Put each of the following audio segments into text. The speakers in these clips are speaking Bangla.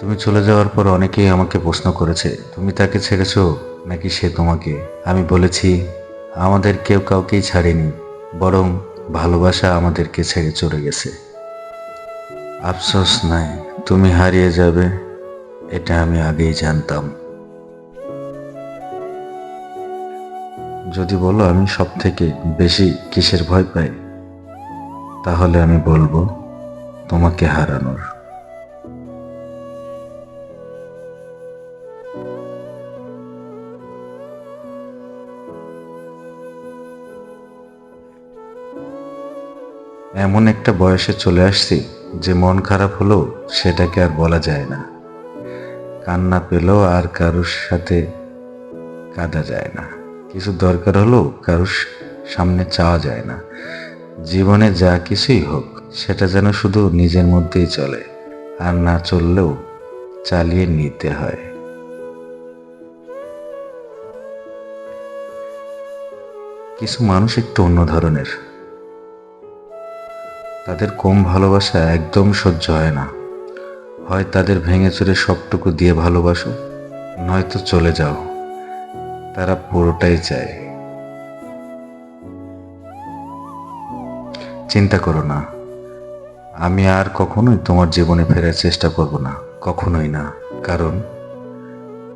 তুমি চলে যাওয়ার পর অনেকেই আমাকে প্রশ্ন করেছে, তুমি তাকে ছেড়েছ নাকি সে তোমাকে? আমি বলেছি, আমাদের কেউ কাউকেই ছাড়েনি, বরং ভালোবাসা আমাদেরকে ছেড়ে চলে গেছে। আফসোস নাই, তুমি হারিয়ে যাবে, এটা আমি আগেই জানতাম। যদি বলো আমি সব থেকে বেশি কিসের ভয় পাই, তাহলে আমি বলব তোমাকে হারানোর। এমন একটা বয়সে চলে আসছি যে মন খারাপ হলেও সেটাকে আর বলা যায় না। কান্না পেলেও আর কারুর সাথে কাঁদা যায় না। কিছু দরকার হলেও কারুর সামনে চাওয়া যায় না। জীবনে যা কিছুই হোক, সেটা যেন শুধু নিজের মধ্যেই চলে, আর না চললেও চালিয়ে নিতে হয়। কিছু মানুষ একটু অন্য ধরনের। তাদের কম ভালোবাসা একদম সহ্য হয় না। হয় তাদের ভেঙে চুরে সবটুকু দিয়ে ভালোবাসো, নয়তো চলে যাও। তারা পুরোটাই চায়। চিন্তা করো না। আমি আর কখনোই তোমার জীবনে ফেরার চেষ্টা করব না, কখনোই না। কারণ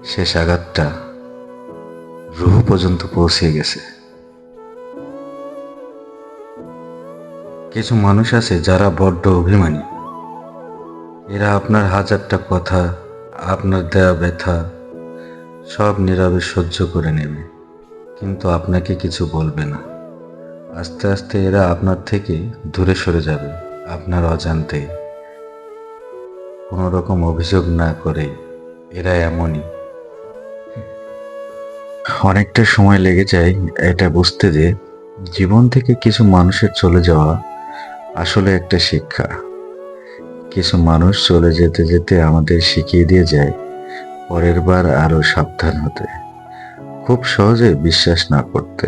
শেষ আঘাতটা রুহ পর্যন্ত পৌঁছে গেছে। কিছু মানুষ আছে যারা বড্ড অভিমানী। এরা আপনার হাজারটা কথা, আপনার দেয়া ব্যথা, সব নীরবে সহ্য করে নেবে। কিন্তু আপনাকে কিছু বলবে না। আস্তে আস্তে এরা আপনার থেকে দূরে সরে যাবে, আপনার অজান্তে। কোনো রকম অভিযোগ না করে এরা এমনই। অনেকটা সময় লেগে যায় এটা বুঝতে যে জীবন থেকে কিছু মানুষের চলে যাওয়া আসলে একটা শিক্ষা। কিছু মানুষ চলে যেতে যেতে আমাদের শিখিয়ে দিয়ে যায়, পরের বার আরও সাবধান হতে। খুব সহজে বিশ্বাস না করতে।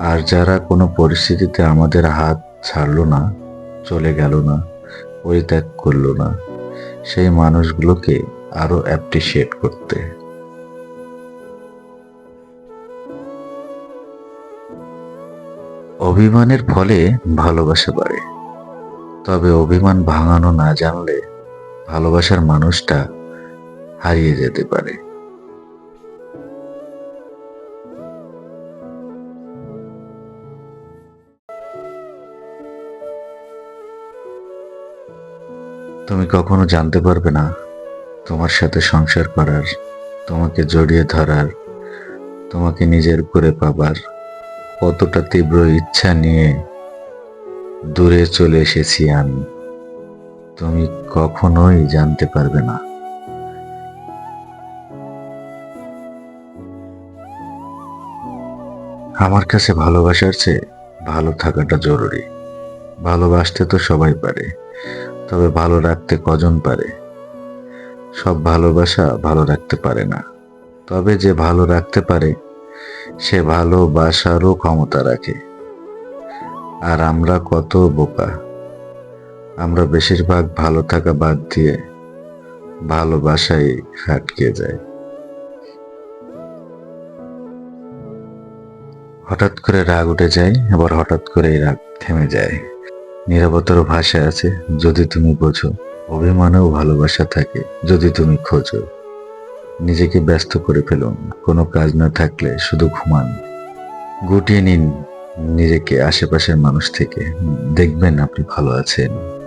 আর যারা কোনো পরিস্থিতিতে আমাদের হাত ছাড়লো না, চলে গেল না, পরিত্যাগ করল না, সেই মানুষগুলোকে আরও অ্যাপ্রিসিয়েট করতে। অভিমানের ফলে ভালোবাসা বাড়ে। তবে অভিমান ভাঙানো না জানলে ভালোবাসার মানুষটা হারিয়ে যেতে পারে। তুমি কখনো জানতে পারবে না, তোমার সাথে সংসার করার, তোমাকে জড়িয়ে ধরার, তোমাকে নিজের করে পাবার কতটা তীব্র ইচ্ছা নিয়ে দূরে চলে এসেছি আমি, তুমি কখনোই জানতে পারবে না। আমার কাছে ভালোবাসার চেয়ে ভালো থাকাটা জরুরি। ভালোবাসতে তো সবাই পারে, তবে ভালো রাখতে কজন পারে? সব ভালোবাসা ভালো রাখতে পারে না, তবে যে ভালো রাখতে পারে সে ভালোবাসারও ক্ষমতা রাখে। আর আমরা কত বোকা। আমরা বেশিরভাগ ভালো থাকা বাদ দিয়ে ভালোবাসায় আটকে যাই হঠাৎ করে রাগ উঠে যায়, আবার হঠাৎ করে রাগ থেমে যায়। নিরাপত্তার ভাষা আছে, যদি তুমি বোঝো, অভিমানেও ভালোবাসা থাকে, যদি তুমি খোঁজো। নিজেকে ব্যস্ত করে ফেলুন। কোনো কাজ না থাকলে শুধু ঘুমান। গুটিয়ে নিন নিজেকে, আশেপাশের মানুষ থেকে। দেখবেন আপনি ভালো আছেন।